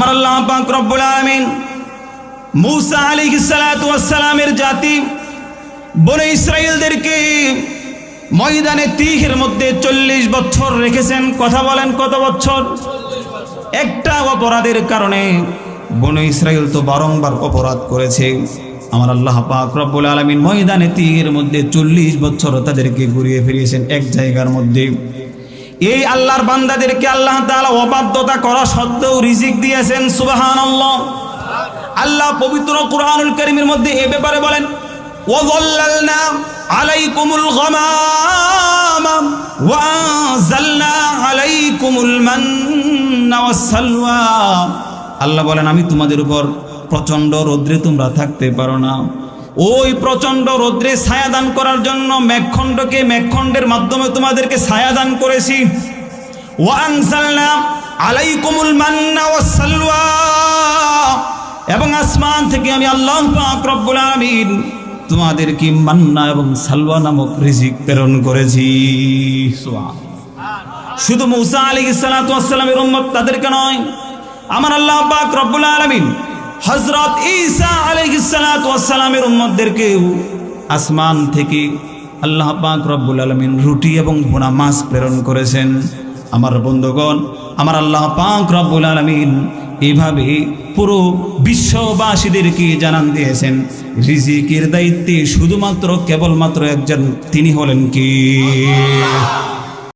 আমার আল্লাহ রব্বুল আলামিন মূসা আলাইহিস সালাতু ওয়াস সালামের জাতি বনে ইসরায়েলদেরকে ময়দানে তিহের মধ্যে চল্লিশ বছর রেখেছেন। কথা বলেন কত বছর? একটা অপরাধের কারণে বনে ইসরায়েল তো বারংবার অপরাধ করেছে। আমার আল্লাহ পাক রব্বুল আলামিন ময়দানে তিহের মধ্যে চল্লিশ বছর তাদেরকে ঘুরিয়ে ফিরিয়েছেন এক জায়গার মধ্যে। এই আল্লাহর বান্দাদেরকে আল্লাহ তাআলা অবাধ্যতা করা সত্ত্বেও রিজিক দিয়েছেন, সুবহানাল্লাহ। আল্লাহ পবিত্র কোরআনুল কারীমের মধ্যে এ ব্যাপারে বলেন, ওয়াযাল্লালনা আলাইকুমুল গামামা ওয়াযালনা আলাইকুমুল মান্না ওয়াসসালওয়া আল্লাহ বলেন, আমি তোমাদের উপর প্রচণ্ড রৌদ্রে তোমরা থাকতে পারো না। ওই প্রচণ্ড রৌদ্রে ছায়াদান করার জন্য মেঘখণ্ডকে মেঘখণ্ডের মাধ্যমে তোমাদেরকে ছায়াদান করেছি। ওয়ানসালনা আলাইকুমুল মান্না এবং আসমান থেকে আমি আল্লাহ পাক রব্বুল আলামিন তোমাদেরকে মান্না এবং সালওয়া নামক রিজিক প্রেরণ করেছি। শুধু মূসা ওয়াস সালামের উম্মত তাদেরকে নয়, আমার আল্লাহ পাক রব্বুল আলামিন হযরত ঈসা ওয়াস সালামের উম্মতদেরকেও আসমান থেকে আল্লাহ পাক রব্বুল আলামিন রুটি এবং ভুনা মাছ প্রেরণ করেছেন। আমার বন্ধুগণ, আমার আল্লাহ পাক রব্বুল আলামিন এভাবে পুরো বিশ্ববাসীদেরকে জানান দিয়েছেন, রিজিকের দায়িত্বে শুধুমাত্র কেবলমাত্র একজন, তিনি হলেন কি?